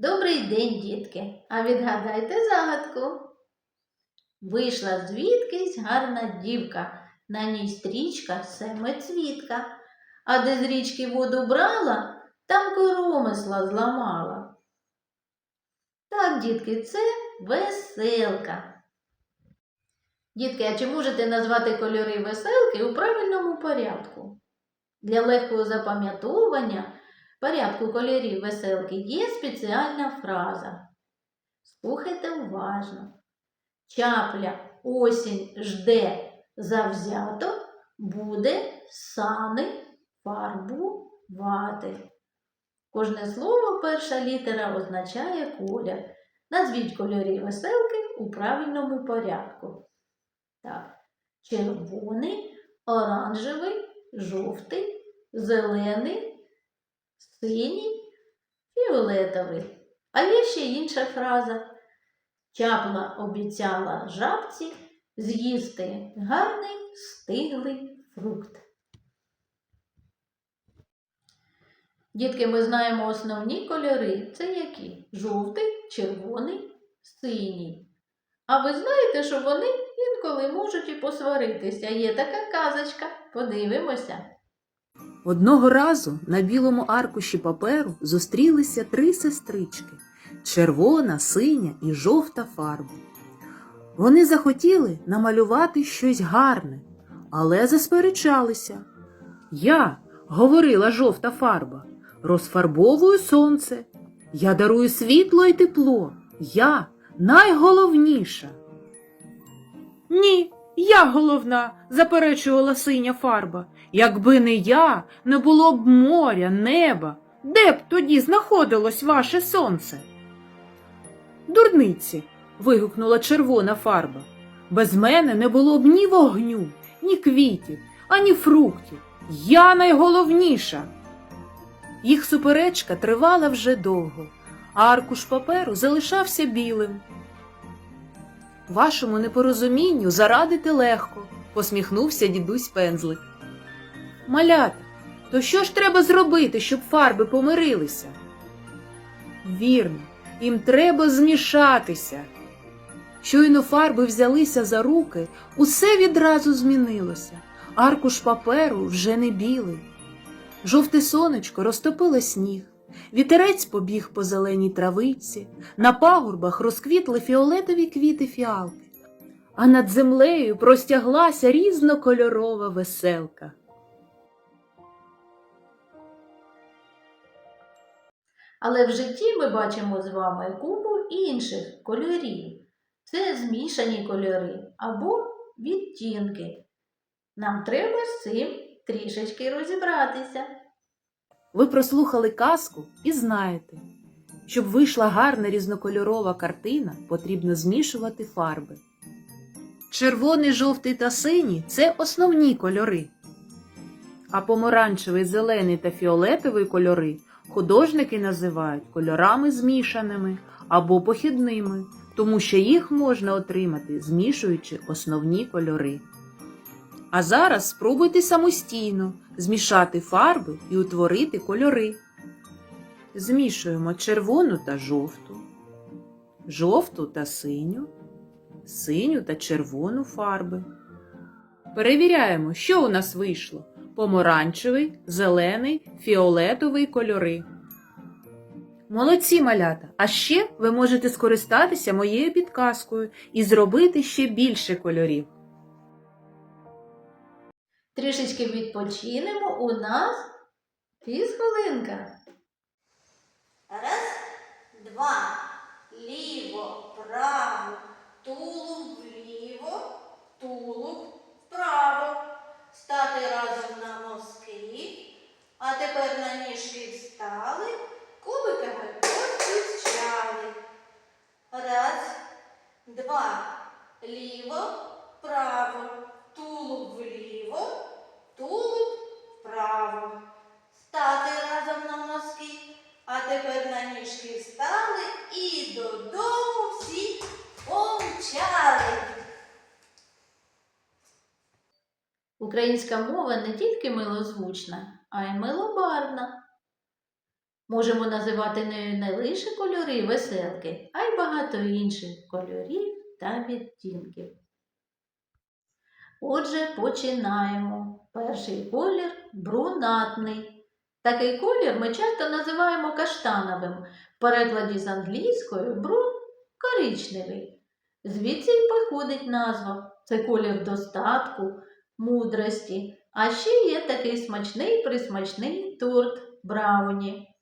Добрий день, дітки! А відгадайте загадку. Вийшла звідкись гарна дівка, на ній стрічка семицвітка, а де з річки воду брала, там коромисла зламала. Так, дітки, це веселка. Дітки, а чи можете назвати кольори веселки у правильному порядку? Для легкого запам'ятовування порядку кольорів веселки є спеціальна фраза. Слухайте уважно. Чапля осінь жде завзято, буде сани фарбувати. Кожне слово перша літера означає колір. Назвіть кольори веселки у правильному порядку. Так, червоний, оранжевий, жовтий, зелений, синій, фіолетовий. А є ще інша фраза. Чапла обіцяла жабці з'їсти гарний стиглий фрукт. Дітки, ми знаємо основні кольори. Це які? Жовтий, червоний, синій. А ви знаєте, що вони інколи можуть і посваритися. Є така казочка. Подивимося. Одного разу на білому аркуші паперу зустрілися три сестрички червона, синя і жовта фарба. Вони захотіли намалювати щось гарне, але засперечалися. Я, говорила жовта фарба, розфарбовую сонце. Я дарую світло і тепло. Я найголовніша. Ні, я головна, заперечувала синя фарба. Якби не я, не було б моря, неба. Де б тоді знаходилось ваше сонце? Дурниці. вигукнула червона фарба. Без мене не було б ні вогню, ні квітів, ані фруктів. Я найголовніша. Їх суперечка тривала вже довго, аркуш паперу залишався білим. Вашому непорозумінню зарадити легко, посміхнувся дідусь пензлик. Малята, то що ж треба зробити, щоб фарби помирилися? Вірно, їм треба змішатися. Щойно фарби взялися за руки, усе відразу змінилося. Аркуш паперу вже не білий. Жовте сонечко розтопило сніг, вітерець побіг по зеленій травиці, на пагорбах розквітли фіолетові квіти фіалки, а над землею простяглася різнокольорова веселка. Але в житті ми бачимо з вами купу інших кольорів. Це змішані кольори або відтінки. Нам треба з цим трішечки розібратися. Ви прослухали казку і знаєте, щоб вийшла гарна різнокольорова картина, потрібно змішувати фарби. Червоний, жовтий та синій це основні кольори. А помаранчевий, зелений та фіолетовий кольори художники називають кольорами змішаними або похідними, тому що їх можна отримати, змішуючи основні кольори. А зараз спробуйте самостійно змішати фарби і утворити кольори. Змішуємо червону та жовту, жовту та синю, синю та червону фарби. Перевіряємо, що у нас вийшло: помаранчевий, зелений, фіолетовий кольори. Молодці малята! А ще ви можете скористатися моєю підказкою і зробити ще більше кольорів. Трішечки відпочинемо. У нас фізхвилинка. Раз, два, ліво, право, тулуб ліво, тулуб вправо. Стати разом на носки. А тепер на ніжки встали, кубиками постучали. Раз, два, ліво, право, тулуб вліво, тулуб вправо. Стати разом на носки. А тепер встали і додому всі помчали. Українська мова не тільки милозвучна, а й милобарвна. Можемо називати нею не лише кольори веселки, а й багато інших кольорів та відтінків. Отже, починаємо. Перший колір брунатний. Такий колір ми часто називаємо каштановим. В перекладі з англійської брун коричневий. Звідси й походить назва. Це колір достатку, мудрості. А ще є такий смачний присмачний торт брауні.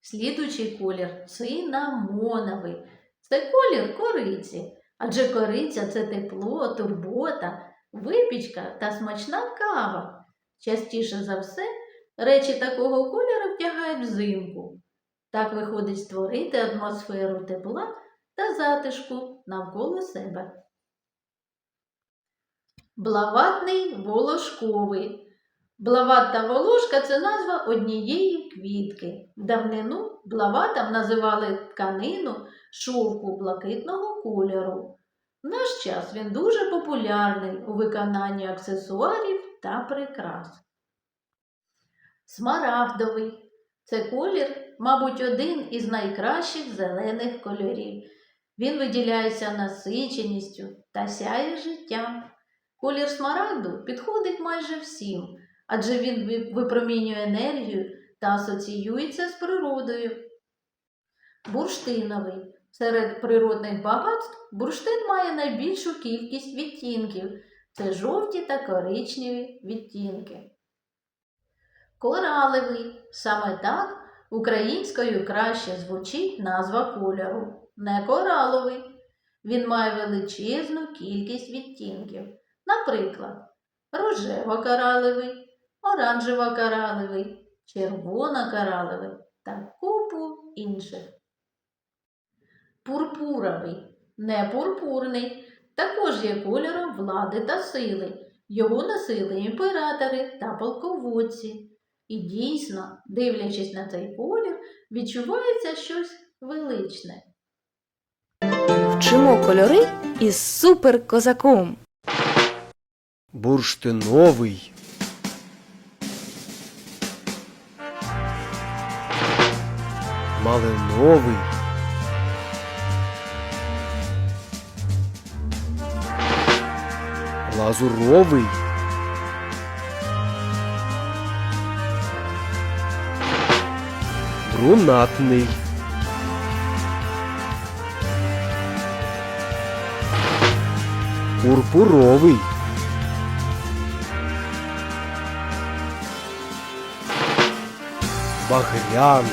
Слідуючий колір цинамоновий. Це колір кориці, адже кориця це тепло, турбота, випічка та смачна кава. Частіше за все речі такого кольору вдягають взимку. Так виходить створити атмосферу тепла та затишку навколо себе. Блаватний волошковий. Блаватта волошка це назва однієї квітки. В давнину блаватам називали тканину шовку блакитного кольору. В наш час він дуже популярний у виконанні аксесуарів та прикрас. Смарагдовий це колір, мабуть, один із найкращих зелених кольорів. Він виділяється насиченістю та сяє життям. Колір смарагду підходить майже всім, адже він випромінює енергію та асоціюється з природою. Бурштиновий. Серед природних багатств бурштин має найбільшу кількість відтінків. Це жовті та коричневі відтінки. Коралевий. Саме так українською краще звучить назва кольору. Не кораловий. Він має величезну кількість відтінків. Наприклад, рожево-коралевий, оранжево-коралевий, червоно-коралевий та купу інших. Пурпуровий, не пурпурний, також є кольором влади та сили. Його носили імператори та полководці. І дійсно, дивлячись на цей колір, відчувається щось величне. Вчимо кольори із суперкозаком. бурштиновий, малиновий, лазуровий, брунатний, пурпуровий. багряний.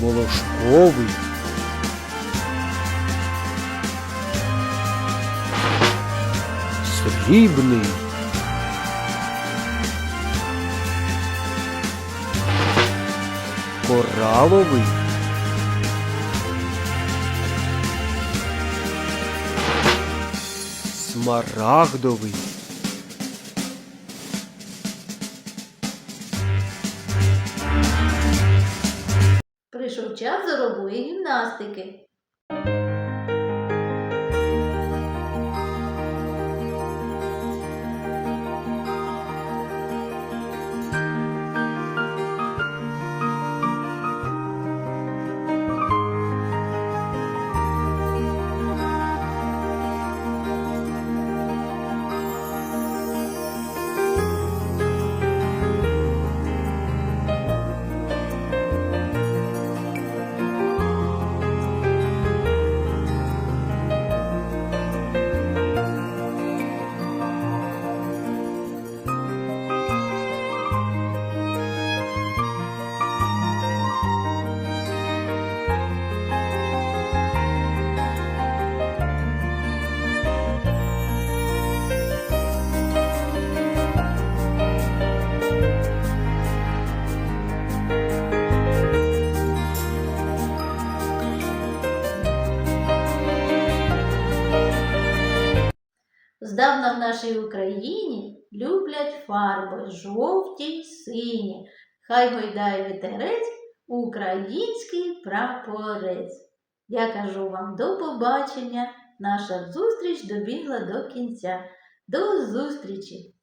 Волошковий. Срібний. Кораловий. Смарагдовий. Прийшов час зорової гімнастики. Здавна в нашій Україні люблять фарби жовті й сині. Хай гойдає вітерець український прапорець. Я кажу вам до побачення. Наша зустріч добігла до кінця. До зустрічі!